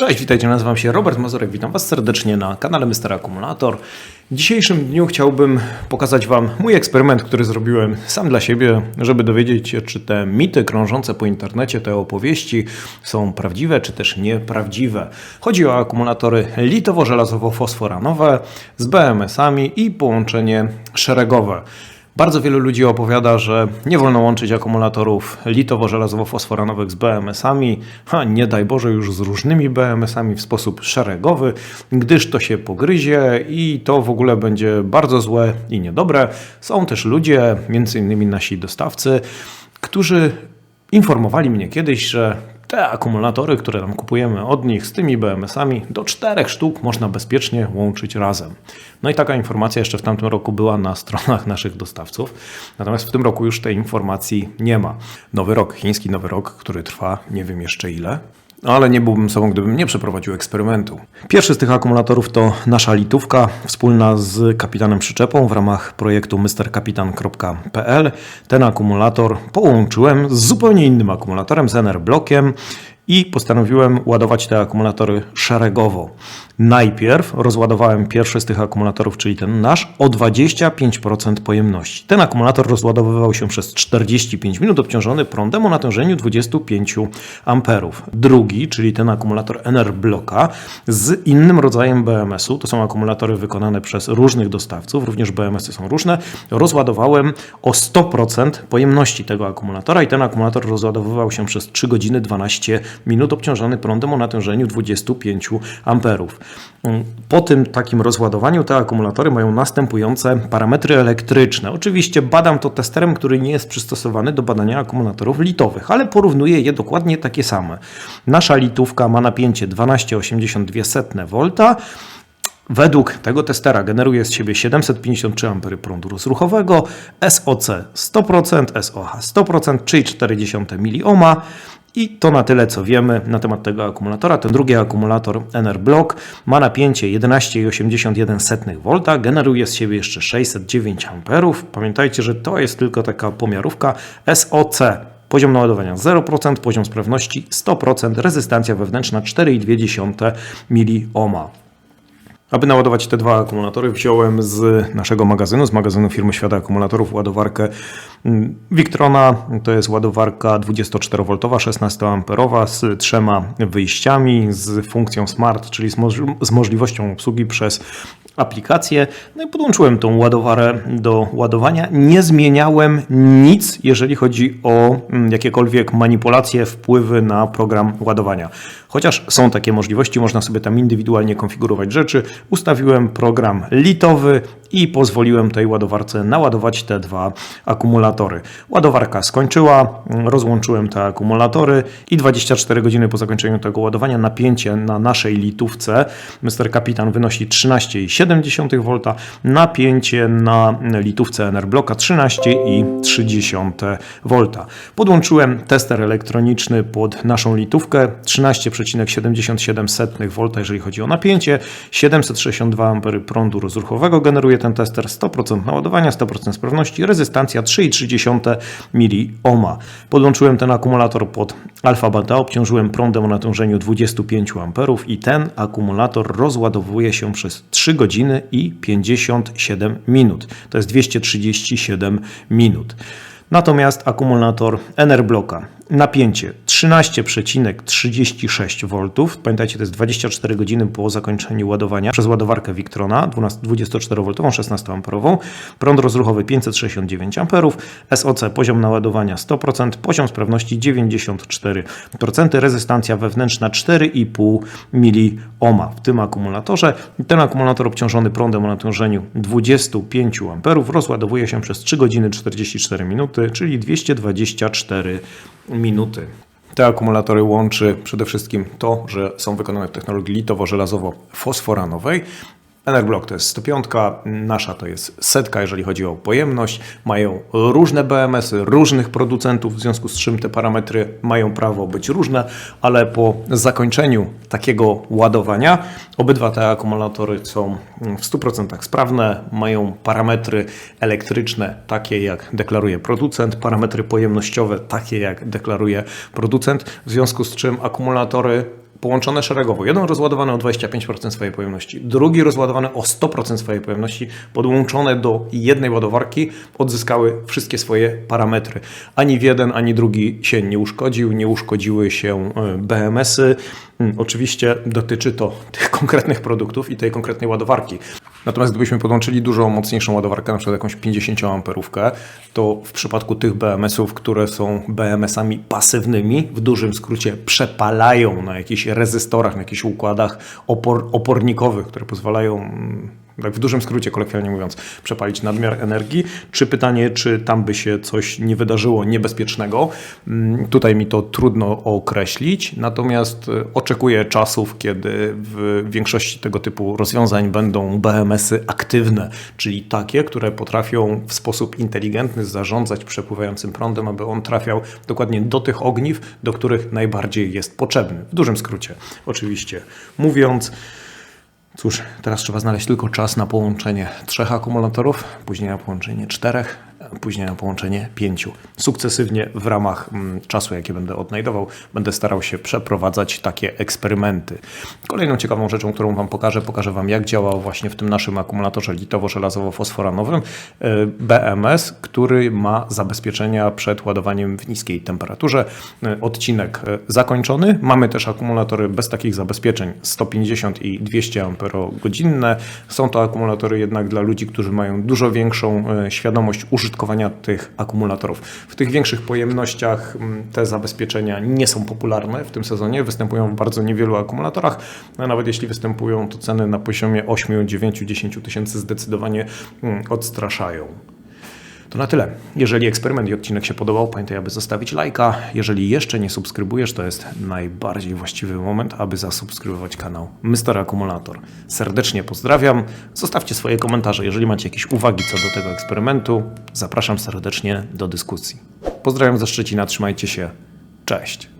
Cześć, witajcie, nazywam się Robert Mazurek, witam Was serdecznie na kanale Mr. Akumulator. W dzisiejszym dniu chciałbym pokazać Wam mój eksperyment, który zrobiłem sam dla siebie, żeby dowiedzieć się, czy te mity krążące po internecie, te opowieści są prawdziwe, czy też nieprawdziwe. Chodzi o akumulatory litowo-żelazowo-fosforanowe z BMS-ami i połączenie szeregowe. Bardzo wielu ludzi opowiada, że nie wolno łączyć akumulatorów litowo-żelazowo-fosforanowych z BMS-ami, a nie daj Boże już z różnymi BMS-ami w sposób szeregowy, gdyż to się pogryzie i to w ogóle będzie bardzo złe i niedobre. Są też ludzie, między innymi nasi dostawcy, którzy informowali mnie kiedyś, że te akumulatory, które tam kupujemy od nich z tymi BMS-ami, do czterech sztuk można bezpiecznie łączyć razem. No i taka informacja jeszcze w tamtym roku była na stronach naszych dostawców, natomiast w tym roku już tej informacji nie ma. Nowy rok, chiński nowy rok, który trwa nie wiem jeszcze ile, ale nie byłbym sobą, gdybym nie przeprowadził eksperymentu. Pierwszy z tych akumulatorów to nasza litówka, wspólna z kapitanem przyczepą w ramach projektu mrkapitan.pl. Ten akumulator połączyłem z zupełnie innym akumulatorem, z Enerblockiem i postanowiłem ładować te akumulatory szeregowo. Najpierw rozładowałem pierwszy z tych akumulatorów, czyli ten nasz, o 25% pojemności. Ten akumulator rozładowywał się przez 45 minut, obciążony prądem o natężeniu 25 amperów. Drugi, czyli ten akumulator Enerblocka z innym rodzajem BMS-u, to są akumulatory wykonane przez różnych dostawców, również BMS-y są różne, rozładowałem o 100% pojemności tego akumulatora i ten akumulator rozładowywał się przez 3 godziny 12 minut, obciążony prądem o natężeniu 25 amperów. Po tym takim rozładowaniu te akumulatory mają następujące parametry elektryczne. Oczywiście badam to testerem, który nie jest przystosowany do badania akumulatorów litowych, ale porównuję je dokładnie takie same. Nasza litówka ma napięcie 12,82 V. Według tego testera generuje z siebie 753 A prądu rozruchowego, SOC 100%, SOH 100%, czyli 0,4 mA. I to na tyle, co wiemy na temat tego akumulatora. Ten drugi akumulator Enerblock ma napięcie 11,81 V, generuje z siebie jeszcze 609 A. Pamiętajcie, że to jest tylko taka pomiarówka SOC. Poziom naładowania 0%, poziom sprawności 100%, rezystancja wewnętrzna 4,2 mA. Aby naładować te dwa akumulatory, wziąłem z naszego magazynu, z magazynu firmy Świata Akumulatorów, ładowarkę mm, Victrona. To jest ładowarka 24V, 16A z trzema wyjściami, z funkcją Smart, czyli z możliwością obsługi przez aplikację. No i podłączyłem tą ładowarę do ładowania. Nie zmieniałem nic, jeżeli chodzi o mm, jakiekolwiek manipulacje, wpływy na program ładowania. Chociaż są takie możliwości, można sobie tam indywidualnie konfigurować rzeczy. Ustawiłem program litowy i pozwoliłem tej ładowarce naładować te dwa akumulatory. Ładowarka skończyła, rozłączyłem te akumulatory i 24 godziny po zakończeniu tego ładowania napięcie na naszej litówce Mr. Kapitan wynosi 13,7 V, napięcie na litówce Enerblocka 13,3 V. Podłączyłem tester elektroniczny pod naszą litówkę 13,77 V, jeżeli chodzi o napięcie, 762 A prądu rozruchowego generuje ten tester, 100% naładowania, 100% sprawności, rezystancja 3,3 mA. Podłączyłem ten akumulator pod alfa beta, obciążyłem prądem o natężeniu 25 A i ten akumulator rozładowuje się przez 3 godziny i 57 minut. To jest 237 minut. Natomiast akumulator Enerblocka napięcie 13,36 V. Pamiętajcie, to jest 24 godziny po zakończeniu ładowania przez ładowarkę Victrona 24V, 16A. Prąd rozruchowy 569 A. SOC poziom naładowania 100%, poziom sprawności 94%, rezystancja wewnętrzna 4,5 mA w tym akumulatorze. Ten akumulator obciążony prądem o natężeniu 25 A rozładowuje się przez 3 godziny 44 minuty, czyli 224 minuty. Te akumulatory łączy przede wszystkim to, że są wykonane w technologii litowo-żelazowo-fosforanowej. Enerblock to jest 105, nasza to jest setka, jeżeli chodzi o pojemność. Mają różne BMS-y, różnych producentów, w związku z czym te parametry mają prawo być różne, ale po zakończeniu takiego ładowania obydwa te akumulatory są w 100% sprawne, mają parametry elektryczne takie jak deklaruje producent, parametry pojemnościowe takie jak deklaruje producent, w związku z czym akumulatory połączone szeregowo. Jeden rozładowany o 25% swojej pojemności, drugi rozładowany o 100% swojej pojemności, podłączone do jednej ładowarki, odzyskały wszystkie swoje parametry. Ani jeden, ani drugi się nie uszkodził, nie uszkodziły się e, BMS-y. Mm, Oczywiście dotyczy to tych konkretnych produktów i tej konkretnej ładowarki. Natomiast gdybyśmy podłączyli dużo mocniejszą ładowarkę, na przykład jakąś 50 amperówkę, to w przypadku tych BMS-ów, które są BMS-ami pasywnymi, w dużym skrócie przepalają na jakichś rezystorach, na jakichś układach opor opornikowych, które pozwalają mm, tak w dużym skrócie, kolokwialnie mówiąc, przepalić nadmiar energii. Czy pytanie, czy tam by się coś nie wydarzyło niebezpiecznego? Mm, Tutaj mi to trudno określić, natomiast e, oczekuję czasów, kiedy w większości tego typu rozwiązań będą BMS-y aktywne, czyli takie, które potrafią w sposób inteligentny zarządzać przepływającym prądem, aby on trafiał dokładnie do tych ogniw, do których najbardziej jest potrzebny. W dużym skrócie, oczywiście mówiąc. Cóż, teraz trzeba znaleźć tylko czas na połączenie trzech akumulatorów, później na połączenie czterech, później na połączenie pięciu. Sukcesywnie w ramach mm, czasu, jaki będę odnajdował, będę starał się przeprowadzać takie eksperymenty. Kolejną ciekawą rzeczą, którą Wam pokażę, pokażę Wam, jak działał właśnie w tym naszym akumulatorze litowo-żelazowo-fosforanowym e, BMS, który ma zabezpieczenia przed ładowaniem w niskiej temperaturze. E, Odcinek e, zakończony. Mamy też akumulatory bez takich zabezpieczeń 150 i 200 Ah. Są to akumulatory jednak dla ludzi, którzy mają dużo większą świadomość użytkowania tych akumulatorów. W tych większych pojemnościach mm, te zabezpieczenia nie są popularne w tym sezonie, występują w bardzo niewielu akumulatorach, a nawet jeśli występują, to ceny na poziomie 8, 9, 10 tysięcy zdecydowanie mm, odstraszają. To na tyle. Jeżeli eksperyment i odcinek się podobał, pamiętaj, aby zostawić lajka. Jeżeli jeszcze nie subskrybujesz, to jest najbardziej właściwy moment, aby zasubskrybować kanał Mr. Akumulator. Serdecznie pozdrawiam. Zostawcie swoje komentarze, jeżeli macie jakieś uwagi co do tego eksperymentu. Zapraszam serdecznie do dyskusji. Pozdrawiam ze Szczecina, trzymajcie się. Cześć.